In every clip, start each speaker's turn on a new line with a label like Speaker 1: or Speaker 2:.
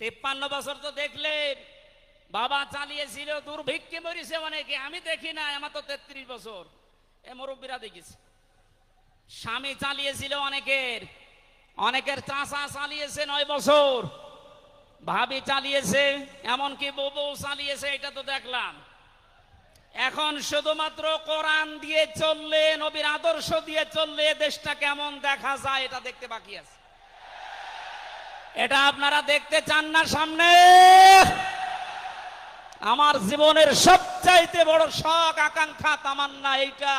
Speaker 1: তেপ্পান্ন বছর তো দেখলে বাবা চালিয়েছিল, দুর্ভিক্ষে মরিছে অনেকে, আমি দেখি না আমার তো তেত্রিশ বছর। এ মুরব্বীরা দেখেছি। স্বামী চালিয়েছিল অনেকের অনেকের চাষা চালিয়েছে নয় বছর, ভাবি চালিয়েছে, এমনকি বউ চালিয়েছে, এটা তো দেখলাম। এখন শুধুমাত্র কোরআন দিয়ে চললে, নবীর আদর্শ দিয়ে চললে, দেশটা কেমন দেখা যায়, এটা দেখতে বাকি আছে। এটা আপনারা দেখতে চান না সামনে। আমার জীবনের সবচাইতে বড় শখ, আকাঙ্ক্ষা, তামান্না এইটা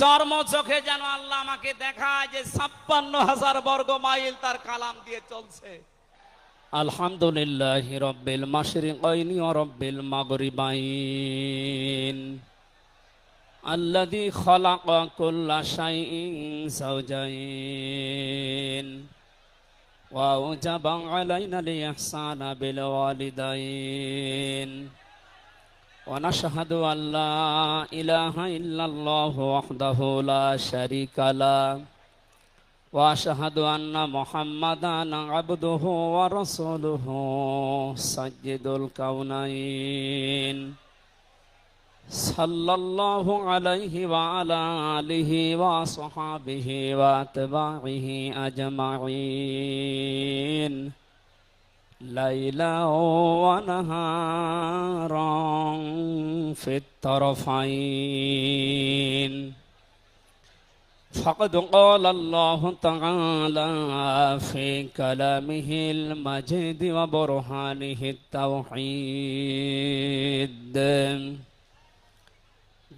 Speaker 1: চর্ম চোখে যেন আল্লাহ আমাকে দেখায় যে ছাপ্পান্ন হাজার বর্গ মাইল তার কালাম দিয়ে চলছে। আলহামদুলিল্লাহ রব্বিল মাসরিকাইনি ও রব্বিল মাগরিবাইন। আল্লাযী খলাকা কুল্লা শাইইন সাওজাইন। ووجب علينا الإحسان بالوالدين ونشهد أن لا إله إلا الله وحده لا شريك له وأشهد أن محمدا عبده ورسوله سيد الكونين صلى الله عليه وعلى آله وصحبه واتباعه أجمعين. ليلا ونهارا في الطرفين. فقد قال الله تعالى في كلامه المجيد وبرهانه التوحيد.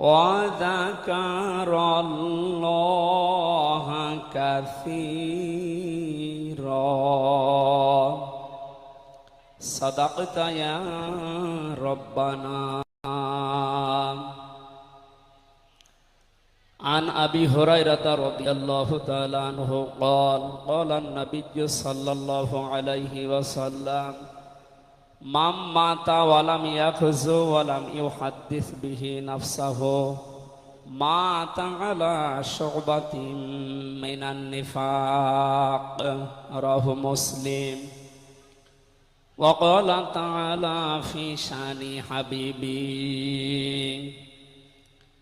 Speaker 1: وذكر الله كثيرا. صدقت يا ربنا. عن أبي هريرة رضي الله تعالى عنه قال قال النبي صلى الله عليه وسلم مام ماتا ولم يخزو ولم يحدث به نفسه مات على شعبة من النفاق راه مسلم وقال تعالى في شان حبيبي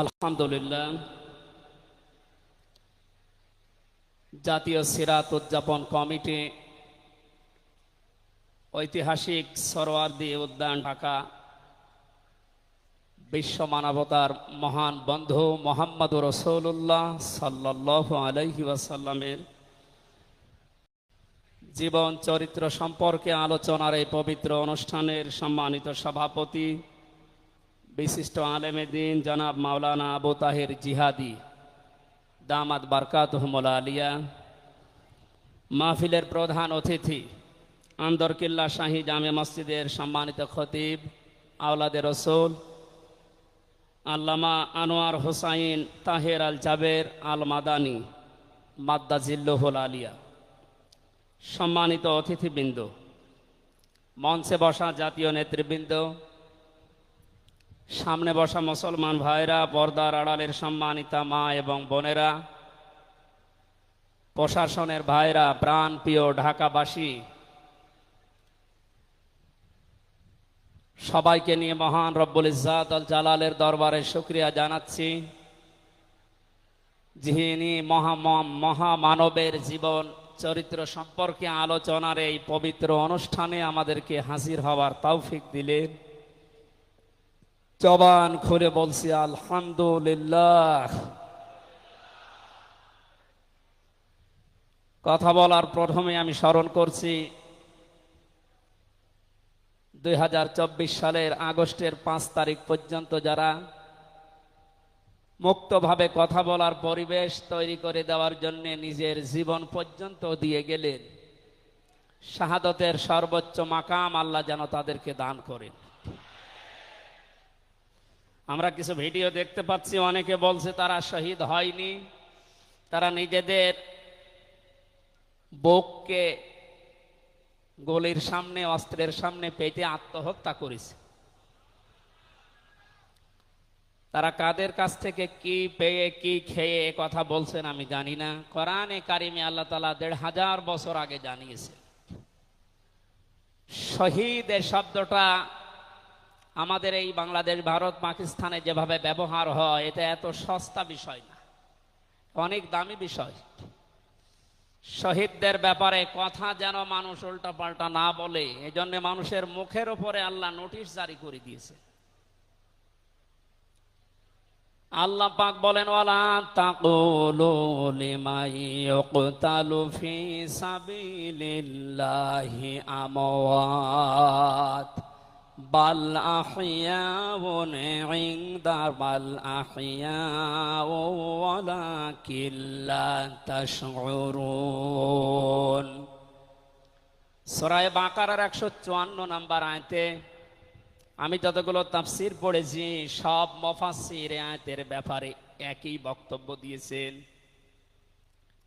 Speaker 1: আলহামদুলিল্লাহ, জাতীয় সিরাত উদযাপন কমিটি, ঐতিহাসিক সরোয়ার্দি উদ্যান ঢাকা, বিশ্ব মানবতার মহান বন্ধু মোহাম্মদ রসৌল্লাহ সাল্লাহ আলহি ওয়াসাল্লামের জীবন চরিত্র সম্পর্কে আলোচনার এই পবিত্র অনুষ্ঠানের সম্মানিত সভাপতি বিশিষ্ট আলেমে দিন জনাব মাওলানা আবু তাহের জিহাদি দামাদ বারকাত আলিয়া, মাহফিলের প্রধান অতিথি, আন্দরকিল্লা শাহী জামে মসজিদের সম্মানিত খতিব আওলাদের রসুল, আল্লামা আনোয়ার হোসাইন তাহের আল জাবের আল মাদানি মাদ্দাজিল্লহুল আলিয়া। সম্মানিত অতিথিবৃন্দ, মঞ্চে বসা জাতীয় নেতৃবৃন্দ সামনে বসা মুসলমান ভাইরা, পর্দার আড়ালের সম্মানিতা মা এবং বোনেরা, প্রশাসনের ভাইরা, প্রাণ প্রিয় ঢাকাবাসী, সবাইকে নিয়ে মহান রব্বুল ইজাত আল জালালের দরবারে শুক্রিয়া জানাচ্ছি। যিনি মহাম মহামানবের জীবন, চরিত্র সম্পর্কে আলোচনার এই পবিত্র অনুষ্ঠানে আমাদেরকে হাজির হওয়ার তৌফিক দিলেন। জবান খুলে বলছি, আলহামদুলিল্লাহ। কথা বলার প্রথমে আমি স্মরণ করছি, দুই হাজার চব্বিশ সালের আগস্টের পাঁচ তারিখ পর্যন্ত যারা মুক্তভাবে কথা বলার পরিবেশ তৈরি করে দেওয়ার জন্য নিজের জীবন পর্যন্ত দিয়ে গেলেন, শাহাদতের সর্বোচ্চ মাকাম আল্লাহ যেন তাদেরকে দান করেন। আমরা কিছু ভিডিও দেখতে পাচ্ছি, অনেকে বলছে তারা শহীদ হয়নি। তারা নিজেদের বোককে গলির সামনে, অস্ত্রের সামনে পেতে আত্মহত্যা করেছে। তারা কাদের কাছ থেকে কি পেয়ে, কি খেয়ে, এ কথা বলছেন আমি জানি না। কোরআনে কারিমে আল্লাহ তালা দেড় হাজার বছর আগে জানিয়েছে শহীদ এ শব্দটা আমাদের এই বাংলাদেশ, ভারত, পাকিস্তানে যেভাবে ব্যবহার হয়, এটা এত সস্তা বিষয় না। অনেক দামি বিষয়। শহীদদের ব্যাপারে কথা যেন মানুষ উল্টা পাল্টা না বলে, এজন্য মানুষের মুখের উপরে আল্লাহ নোটিশ জারি করে দিয়েছে। আল্লাহ পাক বলেন, ওয়ালা বাল আহইয়াউন ইনদা বাল আহইয়াউ ওয়ালাকিন লা তাশউরুন। সূরা বাকারার 154 নম্বর আয়তে আমি যতগুলো তাফসির পড়েছি, সব মফাসির আয়তের ব্যাপারে একই বক্তব্য দিয়েছেন।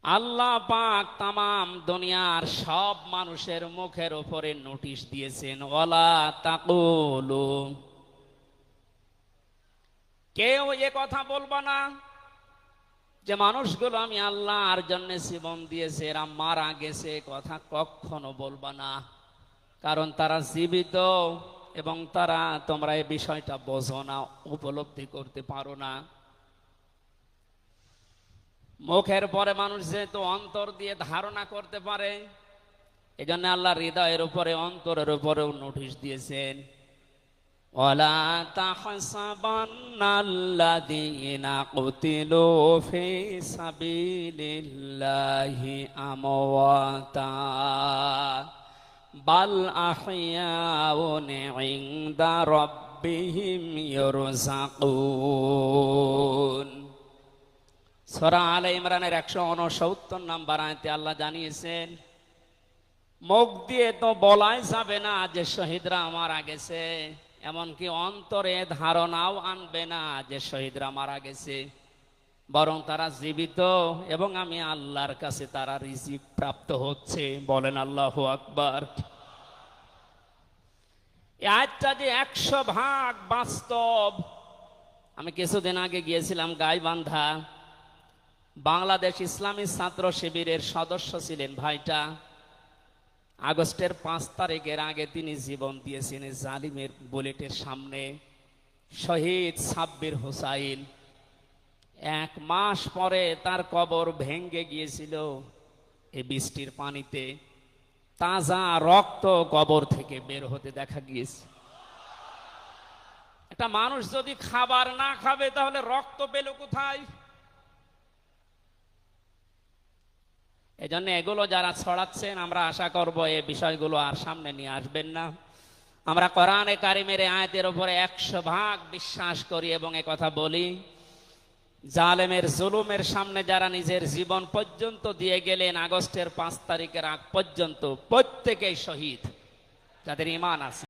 Speaker 1: আল্লাহ পাক তামাম দুনিয়ার সব মানুষের মুখের উপরে নোটিশ দিয়েছেন ওলা তাকুলু। কেউ এ কথা বলব না, যে মানুষগুলো আমি আল্লাহর জন্য জীবন দিয়েছে, এরা মারা গেছে কথা কখনো বলবা না। কারণ তারা জীবিত এবং তারা তোমরা এই বিষয়টা বোঝো না, উপলব্ধি করতে পারো না। মুখের পরে মানুষ যেহেতু অন্তর দিয়ে ধারণা করতে পারে এই জন্য আল্লাহ হৃদয়ের উপরে, অন্তরের উপরেও নোটিশ দিয়েছেন। ওলা তাহসাবান্নাল্লাযীনা বাল সূরা আলে ইমরানের 169 নাম্বার আয়াতে আল্লাহ জানিয়েছেন, মুখ দিয়ে তো বলাই যাবে না যে শহীদরা মারা গেছে, এমনকি অন্তরে ধারণাও আনবে না যে শহীদরা মারা গেছে। বরং তারা জীবিত এবং আমি আল্লাহর কাছে তারা রিজিক প্রাপ্ত হচ্ছে, বলেন আল্লাহ আকবার। আজটা যে একশো ভাগ বাস্তব, আমি কিছুদিন আগে গিয়েছিলাম গাইবান্ধা বাংলাদেশ ইসলামী ছাত্র শিবিরের সদস্য ছিলেন ভাইটা। আগস্টের পাঁচ তারিখের আগে তিনি জীবন দিয়েছেন জালিমের বুলেটের সামনে। শহীদ সাব্বির হোসাইন। এক মাস পরে তার কবর ভেঙ্গে গিয়েছিল এই বৃষ্টির পানিতে। তাজা রক্ত কবর থেকে বের হতে দেখা গিয়েছে। একটা মানুষ যদি খাবার না খাবে তাহলে রক্ত পেল কোথায়? এই জন্য এগুলো যারা ছড়াচ্ছেন, আমরা আশা করব এই বিষয়গুলো আর সামনে নিয়ে আসবেন না। আমরা কোরআনে কারিমের আয়াতের উপরে একশো ভাগ বিশ্বাস করি এবং কথা বলি, জালেমের জুলুমের সামনে যারা নিজের জীবন পর্যন্ত দিয়ে গেলেন, আগস্টের পাঁচ তারিখের আগ পর্যন্ত প্রত্যেকেই শহীদ, যাদের ইমান আছে।